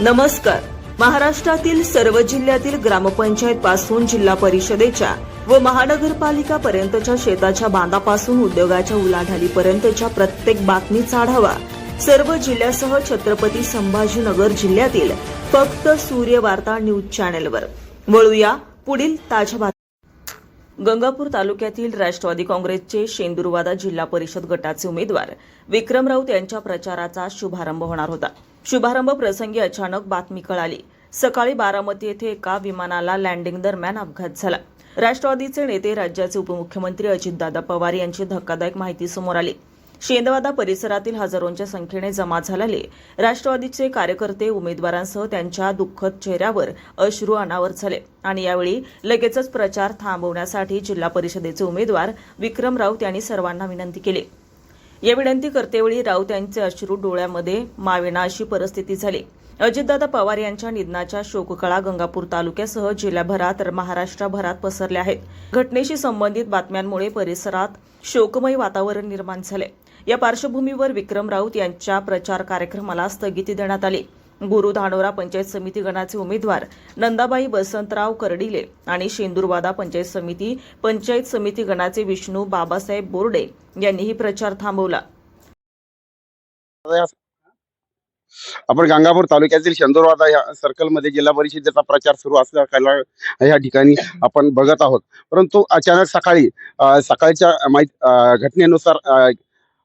नमस्कार. महाराष्ट्रातील सर्व जिल्ह्यातील ग्रामपंचायत पासून जिल्हा परिषदेच्या व महानगरपालिका पर्यंतच्या शेताच्या बांधापासून उद्योगाच्या उलाढालीपर्यंतच्या प्रत्येक बातमीचा आढावा सर्व जिल्ह्यासह छत्रपती संभाजीनगर जिल्ह्यातील फक्त सूर्य वार्ता न्यूज चॅनेलवर. वळूया पुढील ताज्या बातम्या. गंगापूर तालुक्यातील राष्ट्रवादी काँग्रेसचे शेंदुरवादा जिल्हा परिषद गटाचे उमेदवार विक्रम राऊत यांच्या प्रचाराचा शुभारंभ होणार होता. शुभारंभ प्रसंगी अचानक बातमी कळाली. सकाळी बारामती येथे एका विमानाला लँडिंग दरम्यान अपघात झाला. राष्ट्रवादीचे नेते राज्याचे उपमुख्यमंत्री अजितदादा पवार यांची धक्कादायक माहिती समोर आली. शेंदवादा परिसरातील हजारोंच्या संख्येने जमा झालेले राष्ट्रवादीचे कार्यकर्ते उमेदवारांसह त्यांच्या दुःखद चेहऱ्यावर अश्रू अनावर झाले आणि यावेळी लगेचच प्रचार थांबवण्यासाठी जिल्हा परिषदेचे उमेदवार विक्रम राऊत यांनी सर्वांना विनंती केली. या विनंती करतेवेळी राऊत यांचे अश्रू डोळ्यामध्ये मावेना अशी परिस्थिती झाली. अजितदादा पवार यांच्या निधनाच्या शोककळा गंगापूर तालुक्यासह जिल्ह्याभरात तर महाराष्ट्रभरात पसरल्या आहेत. घटनेशी संबंधित बातम्यांमुळे परिसरात शोकमय वातावरण निर्माण झाले. या पार्श्वभूमीवर विक्रम राऊत यांच्या प्रचार कार्यक्रमाला स्थगिती देण्यात आली. गुरु धानोरा पंचायत समिती गणाचे उमेदवार नंदाबाई बसंतराव कर्डिले आणि शेंदुरवादा पंचायत समिती पंचायत समिती गणाचे विष्णू बाबासाहेब बोर्डे यांनीही प्रचार थांबवला. आपण गंगापूर तालुक्यातील शेंदूरवादा या सर्कलमध्ये जिल्हा परिषदेचा प्रचार सुरू असल्या या ठिकाणी आपण बघत आहोत. परंतु अचानक सकाळी सकाळच्या माहीत घटनेनुसार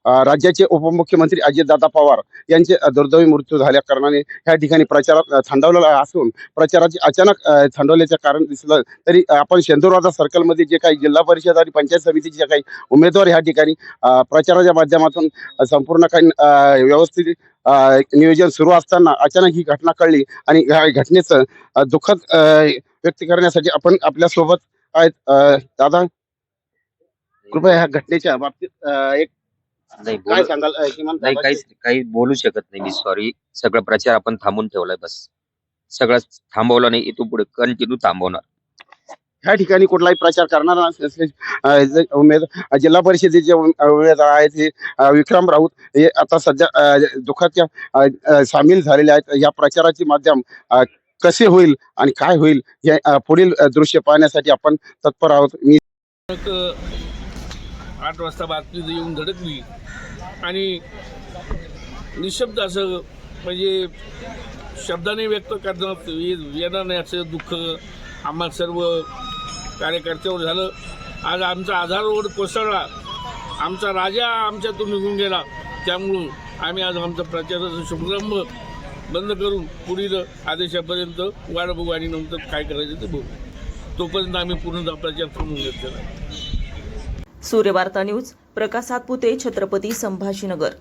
राज्याचे उपमुख्यमंत्री अजितदादा पवार यांचे दुर्दैवी मृत्यू झाल्या कारणाने ह्या ठिकाणी प्रचार थांबवलेला असून प्रचाराचे अचानक थांबवल्याचं कारण दिसलं तरी आपण शेंदुरवादा सर्कलमध्ये जे काही जिल्हा परिषद आणि पंचायत समितीचे जे काही उमेदवार ह्या ठिकाणी प्रचाराच्या माध्यमातून संपूर्ण काही व्यवस्थित नियोजन सुरू असताना अचानक ही घटना कळली आणि ह्या घटनेचं दुःखद व्यक्त करण्यासाठी आपण आपल्यासोबत आहेत दादा कृपया ह्या घटनेच्या बाबतीत एक नाही काय बोलू सांगाल? अ, किमान नाही काहीच काही बोलू शकत नाही मी सॉरी सगळं प्रचार आपण थांबून ठेवलाय बस. सगळं थांबवलं नाही इथून पुढे कंटिन्यू थांबवणार. ह्या ठिकाणी कुठलाही प्रचार करणार नसले अ, जे उमेद जिल्हा परिषदेचे उम- उमेदवार आहेत हे अ, विक्रम राऊत हे आता सध्या अ, दुःखाच्या अ, अ, सामील झालेले आहेत. या प्रचाराचे माध्यम अ, कसे होईल आणि काय होईल हे अ, पुढील अ, दृश्य पाहण्यासाठी आपण तत्पर आहोत. मी आठ वाजता बातमी येऊन धडकली. आणि निशब्द असं म्हणजे शब्दाने व्यक्त करण्यात ये- येणार नाही असं दुःख आम्हा सर्व कार्यकर्त्यावर झालं. आज आमचा आधार रोड कोसळला. आमचा राजा आमच्यातून निघून गेला. त्यामुळं आम्ही आज आमचा प्रचाराचा शुभारंभ बंद करून पुढील आदेशापर्यंत वाढ बघू आणि नंतर काय करायचं ते बघू. तोपर्यंत आम्ही पूर्ण प्रचार थांबून घेतलेला आहे. सूर्यवार्ता न्यूज प्रकाश सातपुते छत्रपती संभाजीनगर.